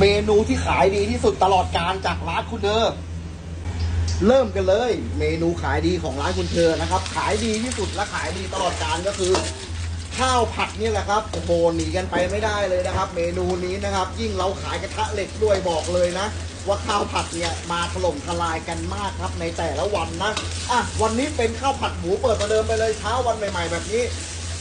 เมนูที่ขายดีที่สุดตลอดการจากร้านคุณเธอ เริ่มกันเลย เมนูขายดีของร้านคุณเธอนะครับ ขายดีที่สุดและขายดีตลอดการก็คือ ข้าวผัดนี่แหละครับโอ้โหหนีกันไปไม่ได้เลยนะครับ เมนูนี้นะครับ ยิ่งเราขายกระทะเหล็กด้วยบอกเลยนะว่าข้าวผัดเนี่ยมาถล่มทลายกันมากครับในแต่ละวันนะ อะ วันนี้เป็นข้าวผัดหมูเปิดประเดิมไปเลยเช้าวันใหม่ ๆ แบบนี้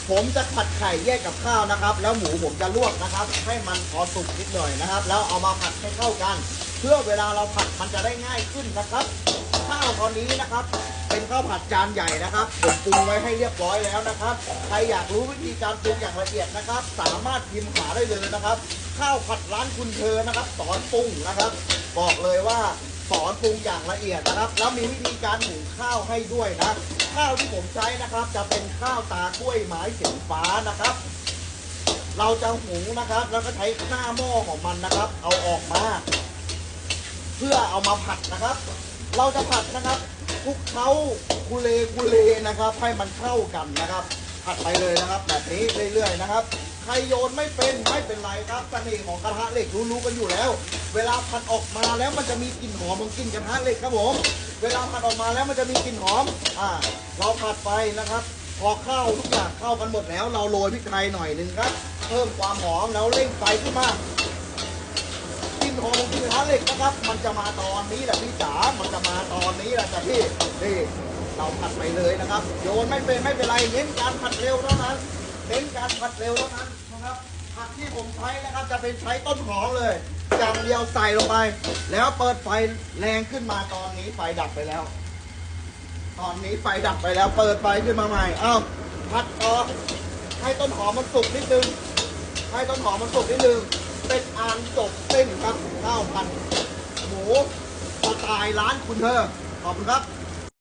ผมจะผัดไข่แยกกับข้าวนะครับ แล้วหมูผมจะลวกนะครับ ให้มันพอสุกนิดหน่อยนะครับ แล้วเอามาผัดให้เข้ากัน เพื่อเวลาเราผัดมันจะได้ง่ายขึ้นนะครับข้าวตอนนี้นะครับ เป็นข้าวผัดจานใหญ่นะครับผมปรุงไว้ให้เรียบร้อยแล้วนะครับใครอยากรู้วิธีการปรุงอย่างละเอียดนะครับ สามารถพิมพ์หาได้เลยนะครับ ข้าวผัดร้านคุณเธอนะครับสอนปรุงนะครับ บอกเลยว่า สอนปรุงอย่างละเอียดนะครับ แล้วมีวิธีการหุงข้าวให้ด้วยนะ ข้าวที่ผมใช้นะครับ จะเป็นข้าวตากล้วยไม้สีฟ้านะครับ เราจะหุงนะครับ แล้วก็ใช้หน้าหม้อของมันนะครับ เอาออกมา เพื่อเอามาผัดนะครับ เราจะผัดนะครับคุกเคล้ากุเลกุเลนะครับ ให้มันเข้ากันนะครับ ผัดไปเลยนะครับ แบบนี้เรื่อยๆนะครับใครโยนไม่เป็นไม่เป็นไรครับเสน่ห์ของกระทะเหล็กรู้ๆกันอยู่แล้ว เวลาผัดออกมาแล้วมันจะมีกลิ่นหอมของกลิ่นกระทะเหล็กครับผม เวลาผัดออกมาแล้วมันจะมีกลิ่นหอม อ่า เราผัดไปนะครับ พอข้าวทุกอย่างเข้ากันหมดแล้ว เราโรยพริกไทยหน่อยหนึ่งครับ เพิ่มความหอมแล้วเร่งไฟขึ้นมากลิ่นหอมของกลินท้าเหล็กนะครับ มันจะมาตอนนี้แหละพี่จ๋า มันจะมาตอนนี้แหละจ้ะพี่ นี่เราผัดไปเลยนะครับ โยนไม่เป็นไม่เป็นไร เน้นการผัดเร็วเท่านั้น เน้นการผัดเร็วเท่านั้นนะครับผัดที่ผมใช้นะครับจะเป็นใช้ต้นหอมเลย อย่างเดียวใส่ลงไป แล้วเปิดไฟแรงขึ้นมาตอนนี้ไฟดับไปแล้ว ตอนนี้ไฟดับไปแล้ว เปิดไฟขึ้นมาใหม่เอ้าพัดต่อให้ต้นหอมมันสุกนิดนึงให้ต้นหอมมันสุกนิดนึงเป็นอานจบเส้นครับข้าวผัดหมูสไตล์ร้านคุณเธอขอบคุณครับ